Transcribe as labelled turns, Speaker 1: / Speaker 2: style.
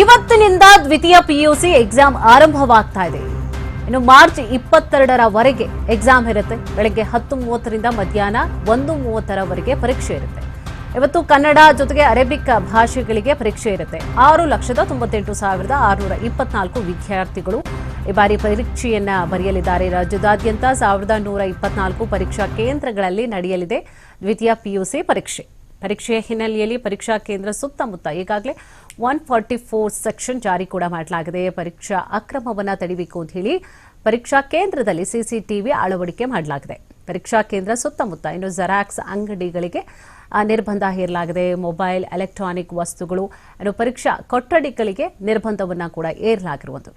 Speaker 1: ಇವತ್ತಿನಿಂದ ದ್ವಿತೀಯ PUC exam ಆರಂಭವಾಗ್ತಾ ಇದೆ. ಇನ್ನು ಮಾರ್ಚ್ ಇಪ್ಪತ್ತೆರಡರವರೆಗೆ ಎಕ್ಸಾಮ್ ಇರುತ್ತೆ. ಬೆಳಗ್ಗೆ ಹತ್ತು ಮೂವತ್ತರಿಂದ ಮಧ್ಯಾಹ್ನ ಒಂದು ಮೂವತ್ತರವರೆಗೆ ಪರೀಕ್ಷೆ ಇರುತ್ತೆ. ಇವತ್ತು ಕನ್ನಡ ಜೊತೆಗೆ ಅರೇಬಿಕ್ ಭಾಷೆಗಳಿಗೆ ಪರೀಕ್ಷೆ ಇರುತ್ತೆ. ಆರು ಲಕ್ಷದ ತೊಂಬತ್ತೆಂಟು ಸಾವಿರದ ಆರುನೂರ ಇಪ್ಪತ್ನಾಲ್ಕು ವಿದ್ಯಾರ್ಥಿಗಳು ಈ ಬಾರಿ ಪರೀಕ್ಷೆಯನ್ನ ಬರೆಯಲಿದ್ದಾರೆ. ರಾಜ್ಯದಾದ್ಯಂತ ಸಾವಿರದ ನೂರ ಇಪ್ಪತ್ನಾಲ್ಕು ಪರೀಕ್ಷಾ ಕೇಂದ್ರಗಳಲ್ಲಿ ನಡೆಯಲಿದೆ ದ್ವಿತೀಯ ಪಿಯುಸಿ ಪರೀಕ್ಷೆ. ಪರೀಕ್ಷೆಯ ಹಿನ್ನೆಲೆಯಲ್ಲಿ ಪರೀಕ್ಷಾ ಕೇಂದ್ರ ಸುತ್ತಮುತ್ತ ಈಗಾಗಲೇ ಒನ್ ಫಾರ್ಟಿ ಫೋರ್ ಸೆಕ್ಷನ್ ಜಾರಿ ಕೂಡ ಮಾಡಲಾಗಿದೆ. ಪರೀಕ್ಷಾ ಅಕ್ರಮವನ್ನು ತಡಿಬೇಕು ಅಂತ ಹೇಳಿ ಪರೀಕ್ಷಾ ಕೇಂದ್ರದಲ್ಲಿ ಸಿಸಿಟಿವಿ ಅಳವಡಿಕೆ ಮಾಡಲಾಗಿದೆ. ಪರೀಕ್ಷಾ ಕೇಂದ್ರ ಸುತ್ತಮುತ್ತ ಇನ್ನು ಜೆರಾಕ್ಸ್ ಅಂಗಡಿಗಳಿಗೆ ನಿರ್ಬಂಧ ಹೇರಲಾಗಿದೆ. ಮೊಬೈಲ್, ಎಲೆಕ್ಟ್ರಾನಿಕ್ ವಸ್ತುಗಳು, ಇನ್ನು ಪರೀಕ್ಷಾ ಕೊಠಡಿಗಳಿಗೆ ನಿರ್ಬಂಧವನ್ನು ಕೂಡ ಏರಲಾಗಿರುವುದು